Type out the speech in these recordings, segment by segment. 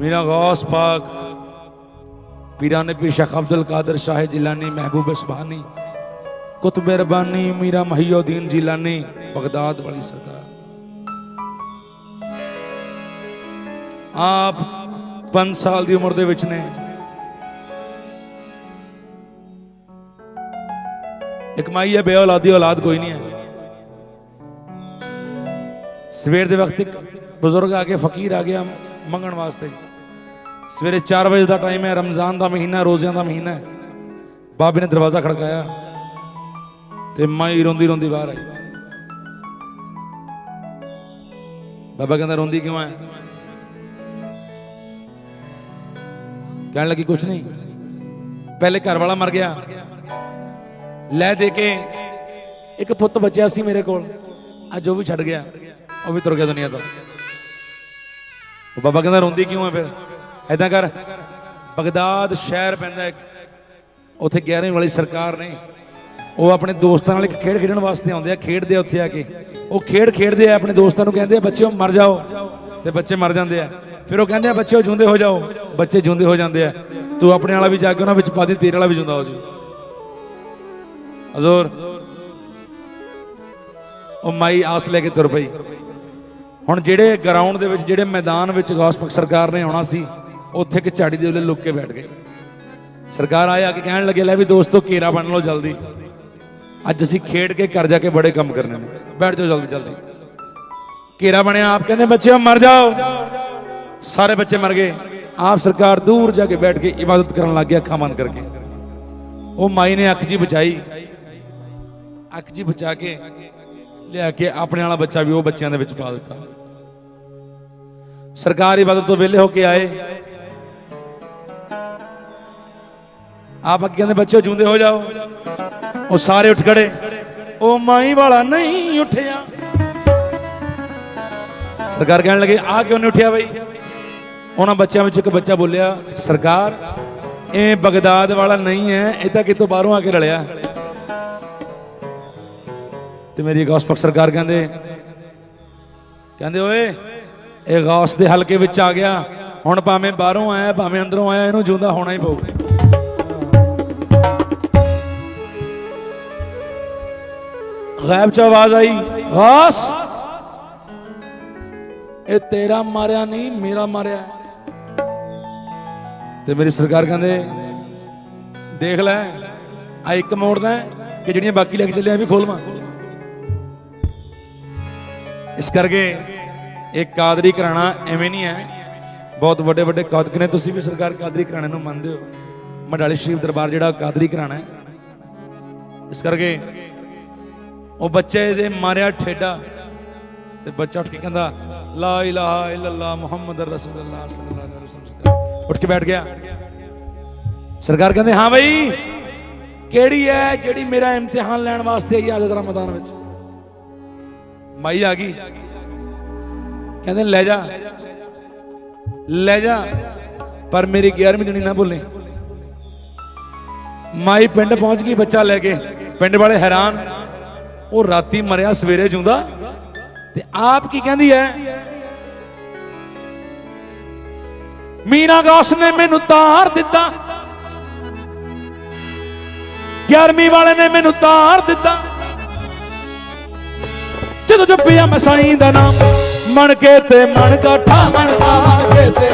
मीरा गौस पाक पीरान पी शेख अब्दुल कादर शाह जिलानी महबूब सुबहानी कुतुब रबानी मीरा महीउद्दीन जिलानी बगदाद वाली सरकार ਆਪ 5 ਸਾਲ ਦੀ ਉਮਰ ਦੇ ਵਿੱਚ ਨੇ ਇੱਕ ਮਾਈ ਹੈ ਬੇਔਲਾਦੀ ਔਲਾਦ ਕੋਈ ਨਹੀਂ ਹੈ ਸਵੇਰ ਦੇ ਵਕਤ ਇੱਕ ਬਜ਼ੁਰਗ ਆ ਕੇ ਫਕੀਰ ਆ ਗਿਆ ਮੰਗਣ ਵਾਸਤੇ ਸਵੇਰੇ 4 ਵਜੇ ਦਾ ਟਾਈਮ ਹੈ, ਰਮਜ਼ਾਨ ਦਾ ਮਹੀਨਾ ਰੋਜ਼ਿਆਂ ਦਾ ਮਹੀਨਾ ਹੈ। ਬਾਬੇ ਨੇ ਦਰਵਾਜ਼ਾ ਖੜਕਾਇਆ ਤੇ ਮਾਈ ਰੋਂਦੀ ਰੋਂਦੀ ਬਾਹਰ ਆਈ। ਬਾਬਾ ਕਹਿੰਦਾ, ਰੋਂਦੀ ਕਿਉਂ ਹੈ? ਕਹਿਣ ਲੱਗੀ, ਕੁਛ ਨਹੀਂ। ਪਹਿਲੇ ਘਰ ਵਾਲਾ ਮਰ ਗਿਆ। ਲੈ ਦੇ ਕੇ ਇੱਕ ਪੁੱਤ ਬਚਿਆ ਸੀ ਮੇਰੇ ਕੋਲ। ਅੱਜ ਉਹ ਵੀ ਛੱਡ ਗਿਆ। ਉਹ ਵੀ ਤੁਰ ਗਿਆ ਦੁਨੀਆ ਤੋਂ। ਬਾਬਾ ਕਹਿੰਦਾ, ਰੋਂਦੀ ਕਿਉਂ ਹੈ ਫਿਰ? ਐਦਾਂ ਕਰ, ਬਗਦਾਦ ਸ਼ਹਿਰ ਪੈਂਦਾ ਉੱਥੇ 11ਵੀਂ ਵਾਲੀ ਸਰਕਾਰ ਨੇ, ਉਹ ਆਪਣੇ ਦੋਸਤਾਂ ਨਾਲ ਇੱਕ ਖੇਡ ਖੇਡਣ ਵਾਸਤੇ ਆਉਂਦੇ ਆ, ਖੇਡਦੇ ਆ ਉੱਥੇ ਆ ਕੇ। ਉਹ ਖੇਡ ਖੇਡਦੇ ਆ, ਆਪਣੇ ਦੋਸਤਾਂ ਨੂੰ ਕਹਿੰਦੇ ਆ, ਬੱਚਿਓ ਮਰ ਜਾਓ, ਤੇ ਬੱਚੇ ਮਰ ਜਾਂਦੇ ਆ। ਫਿਰ ਉਹ ਕਹਿੰਦੇ ਆ, ਬੱਚਿਓ ਜਿਉਂਦੇ ਹੋ ਜਾਓ, ਬੱਚੇ ਜਿਉਂਦੇ ਹੋ ਜਾਂਦੇ ਆ। ਤੂੰ ਆਪਣੇ ਵਾਲਾ ਵੀ ਜਾ ਕੇ ਉਹਨਾਂ ਵਿੱਚ ਪਾ ਦੇ, ਤੇਰੇ ਵਾਲਾ ਵੀ ਜਿਉਂਦਾ ਹੋ ਜਾਊ। ਹਜ਼ੂਰ। ਉਹ ਮਾਈ ਆਸ ਲੈ ਕੇ ਤੁਰ ਪਈ। ਹੁਣ ਜਿਹੜੇ ਗਰਾਊਂਡ ਦੇ ਵਿੱਚ, ਜਿਹੜੇ ਮੈਦਾਨ ਵਿੱਚ ਗੌਸਪਕ ਸਰਕਾਰ ਨੇ ਆਉਣਾ ਸੀ ਉੱਥੇ ਇੱਕ ਝਾੜੀ ਦੇ ਉੱਤੇ ਲੁੱਕ ਕੇ ਬੈਠ ਗਏ। ਸਰਕਾਰ ਆਏ ਆ ਕੇ ਕਹਿਣ ਲੱਗੇ, ਲੈ ਵੀ ਦੋਸਤੋ ਘੇਰਾ ਬਣ ਲਓ ਜਲਦੀ। ਅੱਜ ਅਸੀਂ ਖੇਡ ਕੇ ਘਰ ਜਾ ਕੇ ਬੜੇ ਕੰਮ ਕਰਨੇ ਨੇ। ਬੈਠ ਜਾਓ ਜਲਦੀ ਜਲਦੀ। ਘੇਰਾ ਬਣਿਆ, ਆਪ ਕਹਿੰਦੇ, ਬੱਚਿਓ, ਮਰ ਜਾਓ। ਸਾਰੇ ਬੱਚੇ ਮਰ ਗਏ। ਆਪ ਸਰਕਾਰ ਦੂਰ ਜਾ ਕੇ ਬੈਠ ਕੇ ਇਬਾਦਤ ਕਰਨ ਲੱਗ ਗਿਆ ਅੱਖਾਂ ਬੰਦ ਕਰਕੇ। ਉਹ ਮਾਈ ਨੇ ਅੱਖ ਜੀ ਬਚਾਈ। ਅੱਖ ਜੀ ਬਚਾ ਕੇ ਲਿਆ ਕੇ ਆਪਣੇ ਵਾਲਾ ਬੱਚਾ ਵੀ ਉਹ ਬੱਚਿਆਂ ਦੇ ਵਿੱਚ ਪਾ ਦਿੱਤਾ। ਸਰਕਾਰ ਇਬਾਦਤ ਤੋਂ ਵਿਹਲੇ ਹੋ ਕੇ ਆਏ। ਆਪ ਅੱਗੇ ਕਹਿੰਦੇ ਬੱਚਿਓ ਜੂੰਦੇ ਹੋ ਜਾਓ। ਉਹ ਸਾਰੇ ਉੱਠ ਖੜੇ। ਉਹ ਮਾਈ ਵਾਲਾ ਨਹੀਂ ਉੱਠਿਆ। ਸਰਕਾਰ ਕਹਿਣ ਲੱਗੇ, ਆ ਕਿਉਂ ਨਹੀਂ ਉੱਠਿਆ ਬਈ? ਉਹਨਾਂ ਬੱਚਿਆਂ ਵਿੱਚ ਇੱਕ ਬੱਚਾ ਬੋਲਿਆ, ਸਰਕਾਰ, ਇਹ ਬਗਦਾਦ ਵਾਲਾ ਨਹੀਂ ਹੈ, ਇਹ ਤਾਂ ਕਿਤੋਂ ਬਾਹਰੋਂ ਆ ਕੇ ਰਲਿਆ। ਤੇ ਮੇਰੀ ਗੌਸਪਕ ਸਰਕਾਰ ਕਹਿੰਦੇ ਕਹਿੰਦੇ, ਓਏ, ਇਹ ਗੌਸ ਦੇ ਹਲਕੇ ਵਿੱਚ ਆ ਗਿਆ। ਹੁਣ ਭਾਵੇਂ ਬਾਹਰੋਂ ਆਇਆ, ਭਾਵੇਂ ਅੰਦਰੋਂ ਆਇਆ, ਇਹਨੂੰ ਜਿਉਂਦਾ ਹੋਣਾ ਹੀ ਪਊ। ਗਾਇਬ ਚ ਆਵਾਜ਼ ਆਈ ਗੌਸ ਇਹ ਤੇਰਾ ਮਾਰਿਆ ਨਹੀਂ, ਮੇਰਾ ਮਾਰਿਆ। ਤੇ ਮੇਰੀ ਸਰਕਾਰ ਕਹਿੰਦੇ, ਦੇਖ ਲੈ ਆ ਇੱਕ ਮੋੜਦਾ ਕਿ ਜਿਹੜੀਆਂ ਬਾਕੀ ਲੈ ਕੇ ਚੱਲੇ ਆ ਵੀ ਖੋਲਵਾਂ। ਇਸ ਕਰਕੇ ਇਹ ਕਾਦਰੀ ਕਰਾਣਾ ਐਵੇਂ ਨਹੀਂ ਹੈ। ਬਹੁਤ ਵੱਡੇ ਵੱਡੇ ਕਾਦਕ ਨੇ, ਤੁਸੀਂ ਵੀ ਸਰਕਾਰ ਕਾਦਰੀ ਕਰਾਣੇ ਨੂੰ ਮੰਨਦੇ ਹੋ। ਮਡਾਲੀ ਸ਼ਰੀਫ ਦਰਬਾਰ ਜਿਹੜਾ ਕਾਦਰੀ ਕਰਾਣਾ ਹੈ। ਇਸ ਕਰਕੇ ਉਹ ਬੱਚੇ ਦੇ ਮਾਰਿਆ ਠੇਡਾ ਤੇ ਬੱਚਾ ਉੱਠ ਕੇ ਕਹਿੰਦਾ, ਲਾ ਇਲਾਹਾ ਇਲੱਲਾ ਮੁਹੰਮਦ ਰਸੂਲullah ਸੱਲੱਲਾਹੁ ਅਲੈਹਿ ਵਸੱਲਮ ਉੱਠ ਕੇ ਬੈਠ ਗਿਆ। ਸਰਕਾਰ ਕਹਿੰਦੇ, ਹਾਂ ਬਈ, ਕਿਹੜੀ ਹੈ ਜਿਹੜੀ ਮੇਰਾ ਇਮਤਿਹਾਨ ਲੈਣ ਵਾਸਤੇ ਆਈ ਅੱਜ ਜ਼ਰਾ ਮੈਦਾਨ ਵਿੱਚ? ਮਾਈ ਆ ਗਈ। ਕਹਿੰਦੇ, ਲੈ ਜਾ ਲੈ ਜਾ, ਪਰ ਮੇਰੀ 11ਵੀਂ ਦਿਨੀ ਨਾ ਭੁੱਲੇ। ਮਾਈ ਪਿੰਡ ਪਹੁੰਚ ਗਈ ਬੱਚਾ ਲੈ ਕੇ। ਪਿੰਡ ਵਾਲੇ ਹੈਰਾਨ। ਉਹ ਰਾਤੀ ਮਰਿਆ, ਸਵੇਰੇ ਜਿਉਂਦਾ। ਤੇ ਆਪ ਕੀ ਕਹਿੰਦੀ ਹੈ? ਮੀਨਾ ਗੌਸ ਨੇ ਮੈਨੂੰ ਤਾਰ ਦਿੱਤਾ। 11ਵੀਂ ਵਾਲੇ ਨੇ ਮੈਨੂੰ ਤਾਰ ਦਿੱਤਾ। ਜਦੋਂ ਜਪਿਆ ਮੈਂ ਸਾਈਂ ਦਾ ਨਾਮ ਮਣ ਕੇ ਤੇ ਮਣ ਕਾਠਾ ਮਣ ਕੇ ਤੇ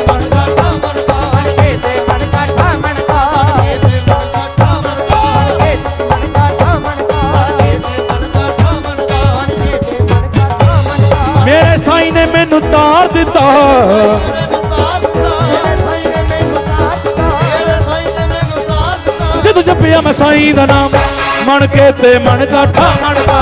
ਮੈਨੂੰ ਤਾਰ ਦਿੱਤਾ। ਜਦੋਂ ਜਪਿਆ ਮੈਂ ਸਾਈਂ ਦਾ ਨਾਮ, ਮਣ ਕੇ ਤੇ ਮਨ ਕਾਠਾ ਮਣ ਕਾ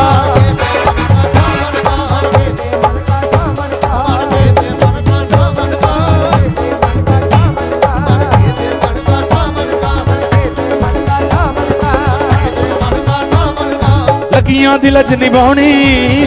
ਲੱਗੀਆਂ ਦਿਲ ਚ ਨਿਭਾਉਣੀ।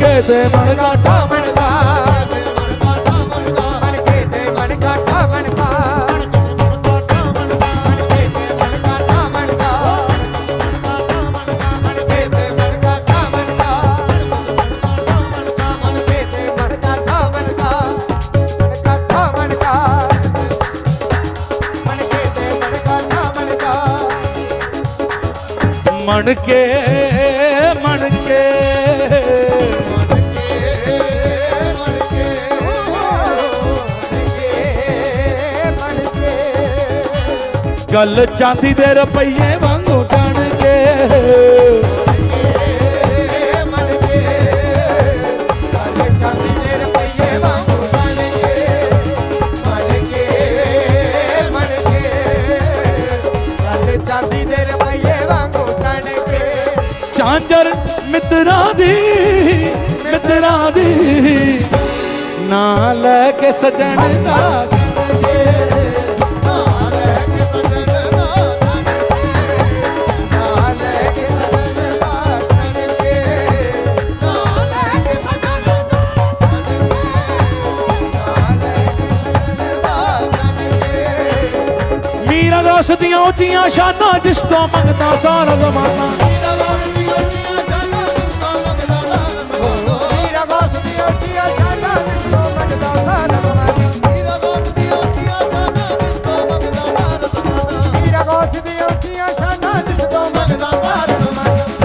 ਬਣ ਕੇ ਤੇ ਬਣ ਗਾਠਾ ਮਣ ਕੇ ਗੱਲ ਚਾਂਦੀ ਦੇ ਰੁਪਈਏ ਵਾਂਗੂ ਟਣ ਕੇ। ਦੇ ਰੁਪਈਏ ਵਾਂਗੂ ਤਣ ਚਾਂਜਰ ਮਿੱਤਰਾਂ ਦੀ ਮਿੱਤਰਾਂ ਦੀ ਨਾ ਲੈ ਕੇ ਸਜਣ ਦਾ ਉੱਚੀਆਂ ਸ਼ਾਨਾਂ ਜਿਸ ਤੋਂ ਮੰਗਦਾ ਸਾਰਾ ਜ਼ਮਾਨਾ।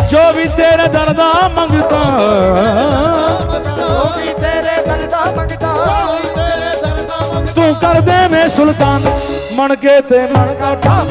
ਜੋ ਵੀ ਤੇਰੇ ਦਰ ਦਾ ਮੰਗਦਾ। ਤੂੰ ਕਰ ਦੇ ਮੈਂ ਸੁਲਤਾਨ। ਮਣਕੇ ਤੇ ਮਣ ਕਾਠਾ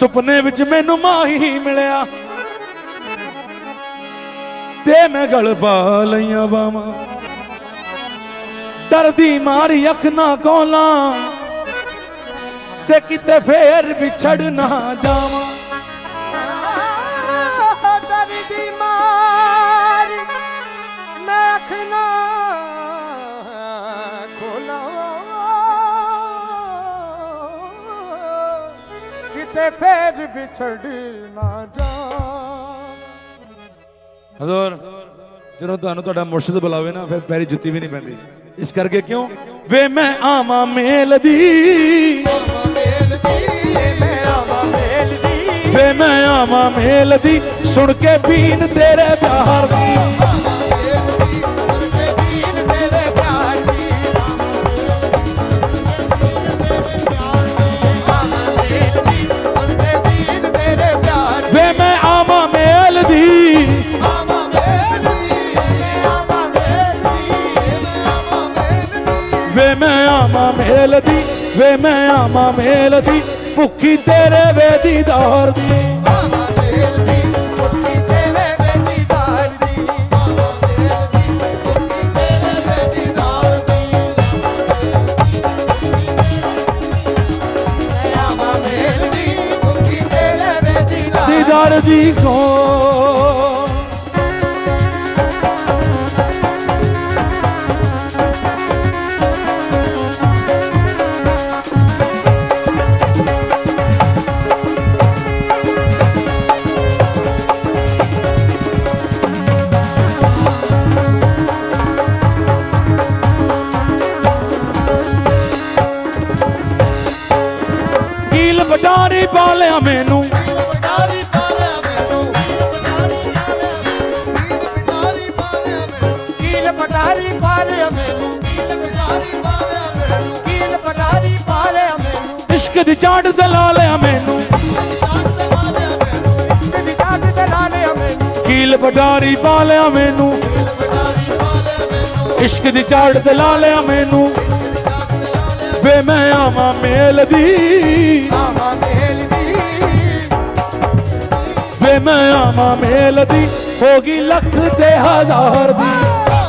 ਸੁਪਨੇ ਵਿੱਚ ਮੈਨੂੰ ਮਾਹੀ ਮਿਲਿਆ। ਤੇ ਮੈਂ ਗਲ ਪਾ ਲਈਆਂ ਬਾਵਾਂ ਡਰਦੀ ਮਾਰੀ ਅੱਖ ਨਾ ਕੋਲਾਂ। ਤੇ ਕਿਤੇ ਫੇਰ ਵਿਛੜ ਨਾ ਜਾਵਾਂ। ਕਿਤੇ ਫੇਰ ਵਿਛੜ ਨਾ ਜਾ। ਹਜ਼ੂਰ, ਜਦੋਂ ਤੁਹਾਨੂੰ ਤੁਹਾਡਾ ਮੁਰਸ਼ਿਦ ਬੁਲਾਵੇ ਨਾ, ਫਿਰ ਪੈਰੀ ਜੁੱਤੀ ਵੀ ਨਹੀਂ ਪੈਂਦੀ। ਇਸ ਕਰਕੇ ਕਿਉਂ? ਵੇ ਮੈਂ ਆਵਾਂ ਮੇਲ ਦੀ। ਵੇ ਮੈਂ ਆਵਾਂ ਮੇਲ ਦੀ। ਸੁਣ ਕੇ ਪੀਣ ਤੇਰੇ ਪਿਆਰ ਦੀ। ਦੀ ਵੇ ਮੈਂ ਆਵਾਂ ਮੇਲ ਦੀ ਭੁੱਖੀ ਤੇਰੇ ਦੀ ਆਵਾ ਮੇਲ ਦੀ ਤੇਰੇ ਵੇਦੀਦਾਰ ਮੈਨੂੰ ਚਾਟ ਤੇ ਲਾ ਲਿਆ ਮੈਨੂੰ। ਕੀਲ ਪਟਾਰੀ ਪਾਲਿਆ ਮੈਨੂੰ ਮੈਨੂੰ। ਇਸ਼ਕ ਦੀ ਚਾਟ ਤੇ ਲਾ ਲਿਆ ਮੈਨੂੰ। ਵੇ ਮੈਂ ਆਵਾਂ ਮੇਲ ਦੀ ਆਵਾ ਮੇਲ ਦੀ। ਵੇ ਮੈਂ ਆਵਾਂ ਮੇਲ ਦੀ। ਹੋ ਗਈ ਲੱਖ ਤੇ ਹਜ਼ਾਰ ਦੀ।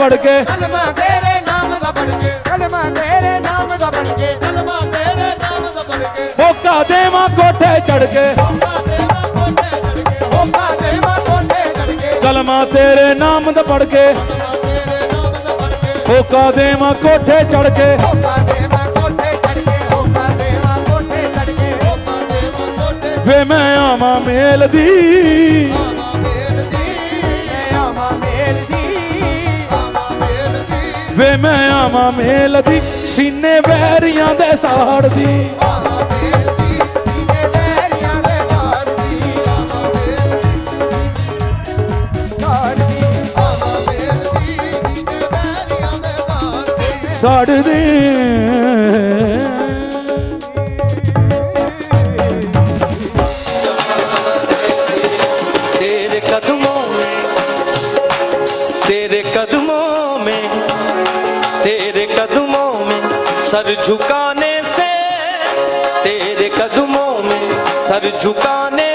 ਪੜ ਕੇ। ਕਲਮਾ ਤੇਰੇ ਨਾਮ ਦਾ ਬਣ ਕੇ। ਕਲਮਾ ਤੇਰੇ ਨਾਮ ਦਾ ਬਣ ਕੇ। ਕਲਮਾ ਤੇਰੇ ਨਾਮ ਦਾ ਬਣ ਕੇ। ਹੋਕਾ ਦੇਵਾਂ ਕੋਠੇ ਚੜ ਕੇ। ਹੋਕਾ ਦੇਵਾ ਕੋਟੇ ਚੜ ਕੇ। ਹੋਕਾ ਦੇਵਾ ਕੋਟੇ ਚੜ ਕੇ। ਕਲਮਾ ਤੇਰੇ ਨਾਮ ਦਾ ਪੜ ਕੇ। ਕਲਮਾ ਤੇਰੇ ਨਾਮ ਦਾ ਬਣ ਕੇ। ਹੋਕਾ ਦੇਵਾਂ ਕੋਠੇ ਚੜ ਕੇ। ਹੋਕਾ ਦੇਵਾ ਕੋਟੇ ਚੜ ਕੇ। ਹੋਕਾ ਦੇਵਾ ਕੋਟੇ ਚੜ ਕੇ। ਹੋਕਾ ਦੇਵਾ ਕੋਟੇ ਵੇ ਮੈਂ ਆਵਾਂ ਮੇਲ ਦੀ। ਵੇ ਮੈਂ ਆਵਾਂ ਮੇਲ ਦੀ ਸੀਨੇ ਵੈਰੀਆਂ ਦੇ ਸਾੜ ਦੀ। सर झुकाने से तेरे कदमों में सर झुकाने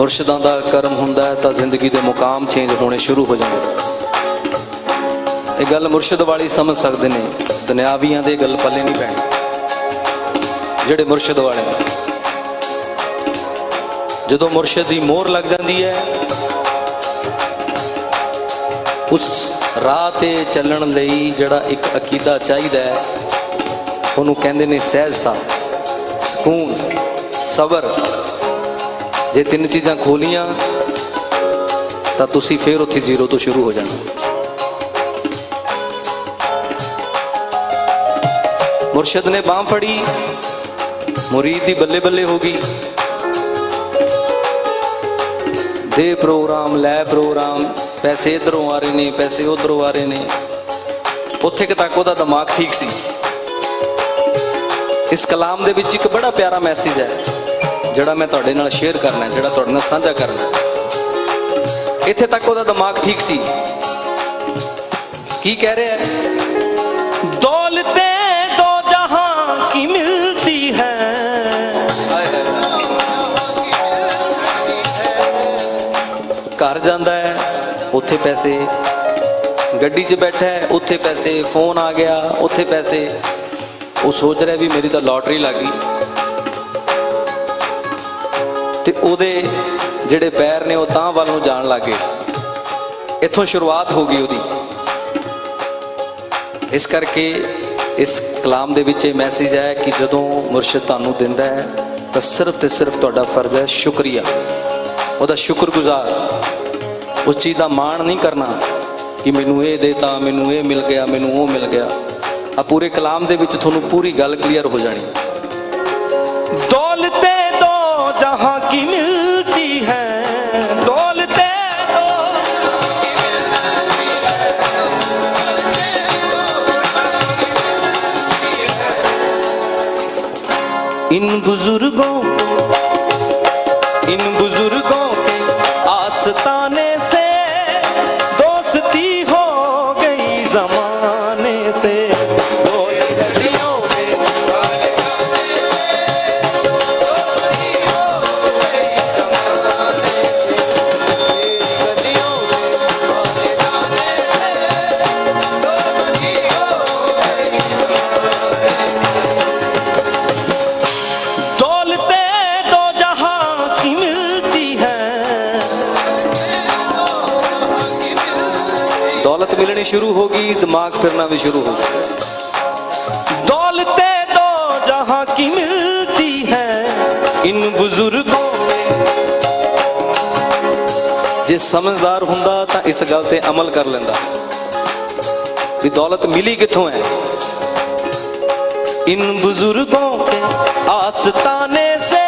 ਮੁਰਸ਼ਿਦਾਂ ਦਾ ਕਰਮ ਹੁੰਦਾ ਹੈ ਤਾਂ ਜ਼ਿੰਦਗੀ ਦੇ ਮੁਕਾਮ ਚੇਂਜ ਹੋਣੇ ਸ਼ੁਰੂ ਹੋ ਜਾਂਦੇ ਇਹ ਗੱਲ ਮੁਰਸ਼ਿਦ ਵਾਲੀ ਸਮਝ ਸਕਦੇ ਨੇ, ਦੁਨਿਆਵੀਆਂ ਦੇ ਗੱਲ ਪੱਲੇ ਨਹੀਂ ਪੈਣੀ। ਜਿਹੜੇ ਮੁਰਸ਼ਿਦ ਵਾਲੇ ਨੇ। ਜਦੋਂ ਮੁਰਸ਼ਿਦ ਦੀ ਮੋਹਰ ਲੱਗ ਜਾਂਦੀ ਹੈ, ਉਸ ਰਾਹ ਤੇ ਚੱਲਣ ਲਈ ਜਿਹੜਾ ਇੱਕ ਅਕੀਦਾ ਚਾਹੀਦਾ ਹੈ, ਉਹਨੂੰ ਕਹਿੰਦੇ ਨੇ ਸਹਿਜਤਾ, ਸਕੂਨ, ਸਬਰ। ਜੇ ਤਿੰਨ ਚੀਜ਼ਾਂ ਖੋਲੀਆਂ, ਤਾਂ ਤੁਸੀਂ ਫੇਰ ਉੱਥੇ ਜ਼ੀਰੋ ਤੋਂ ਸ਼ੁਰੂ ਹੋ ਜਾਣਾ। ਮੁਰਸ਼ਦ ਨੇ ਬਾਹ ਫੜੀ, ਮੁਰੀਦ ਦੀ ਬੱਲੇ ਬੱਲੇ ਹੋ ਗਈ। ਦੇ ਪ੍ਰੋਗਰਾਮ, ਲੈ ਪ੍ਰੋਗਰਾਮ, ਪੈਸੇ ਇਧਰੋਂ ਆ ਰਹੇ ਨੇ, ਪੈਸੇ ਉਧਰੋਂ ਆ ਰਹੇ ਨੇ। ਉੱਥੇ ਕੁ ਤੱਕ ਉਹਦਾ ਦਿਮਾਗ ਠੀਕ ਸੀ। ਇਸ ਕਲਾਮ ਦੇ ਵਿੱਚ ਇੱਕ ਬੜਾ ਪਿਆਰਾ ਮੈਸੇਜ ਹੈ। ਜਿਹੜਾ ਮੈਂ ਤੁਹਾਡੇ ਨਾਲ ਸ਼ੇਅਰ ਕਰਨਾ ਜਿਹੜਾ ਤੁਹਾਡੇ ਨਾਲ ਸਾਂਝਾ ਕਰਨਾ ਇੱਥੇ ਤੱਕ ਉਹਦਾ ਦਿਮਾਗ ਠੀਕ ਸੀ। ਕੀ ਕਹਿ ਰਿਹਾ ਹੈ? ਦੌਲਤੇ ਦੋ ਜਹਾਂ ਕੀ ਮਿਲਤੀ ਹੈ? ਘਰ ਜਾਂਦਾ ਹੈ, ਉੱਥੇ ਪੈਸੇ। ਗੱਡੀ 'ਚ ਬੈਠਾ ਹੈ, ਉੱਥੇ ਪੈਸੇ। ਫੋਨ ਆ ਗਿਆ, ਉੱਥੇ ਪੈਸੇ। ਉਹ ਸੋਚ ਰਿਹਾ ਵੀ ਮੇਰੀ ਤਾਂ ਲਾਟਰੀ ਲੱਗ ਗਈ। ਤੇ ਉਹਦੇ ਜਿਹੜੇ ਪੈਰ ਨੇ ਉਹ ਤਾਂ ਵੱਲ ਨੂੰ ਜਾਣ ਲੱਗੇ। ਇੱਥੋਂ ਸ਼ੁਰੂਆਤ ਹੋ ਗਈ ਉਹਦੀ। ਇਸ ਕਰਕੇ ਇਸ ਕਲਾਮ ਦੇ ਵਿੱਚ ਇਹ ਮੈਸੇਜ ਹੈ ਕਿ ਜਦੋਂ ਮੁਰਸ਼ਿਦ ਤੁਹਾਨੂੰ ਦਿੰਦਾ ਹੈ, ਤਾਂ ਸਿਰਫ ਤੇ ਸਿਰਫ ਤੁਹਾਡਾ ਫਰਜ਼ ਹੈ ਸ਼ੁਕਰੀਆ। ਉਹਦਾ ਸ਼ੁਕਰਗੁਜ਼ਾਰ। ਉਸ ਚੀਜ਼ ਦਾ ਮਾਣ ਨਹੀਂ ਕਰਨਾ ਕਿ ਮੈਨੂੰ ਇਹ ਦੇਤਾ ਮੈਨੂੰ ਇਹ ਮਿਲ ਗਿਆ, ਮੈਨੂੰ ਉਹ ਮਿਲ ਗਿਆ। ਆ ਪੂਰੇ ਕਲਾਮ ਦੇ ਵਿੱਚ ਤੁਹਾਨੂੰ ਪੂਰੀ ਗੱਲ ਕਲੀਅਰ ਹੋ ਜਾਣੀ। ਦੋ इन बुजुर्गों को इन बुजुर्गों दौलत मिलनी शुरू होगी दिमाग फिरना भी शुरू होगा दौलते दो जहां की मिलती है इन बुजुर्गों में ਜੇ ਸਮਝਦਾਰ ਹੁੰਦਾ ਤਾਂ ਇਸ ਗੱਲ ਤੇ ਅਮਲ ਕਰ ਲੈਂਦਾ ਵੀ ਦੌਲਤ ਮਿਲੀ ਕਿੱਥੋਂ ਹੈ इन बुजुर्गों के आस्ताने से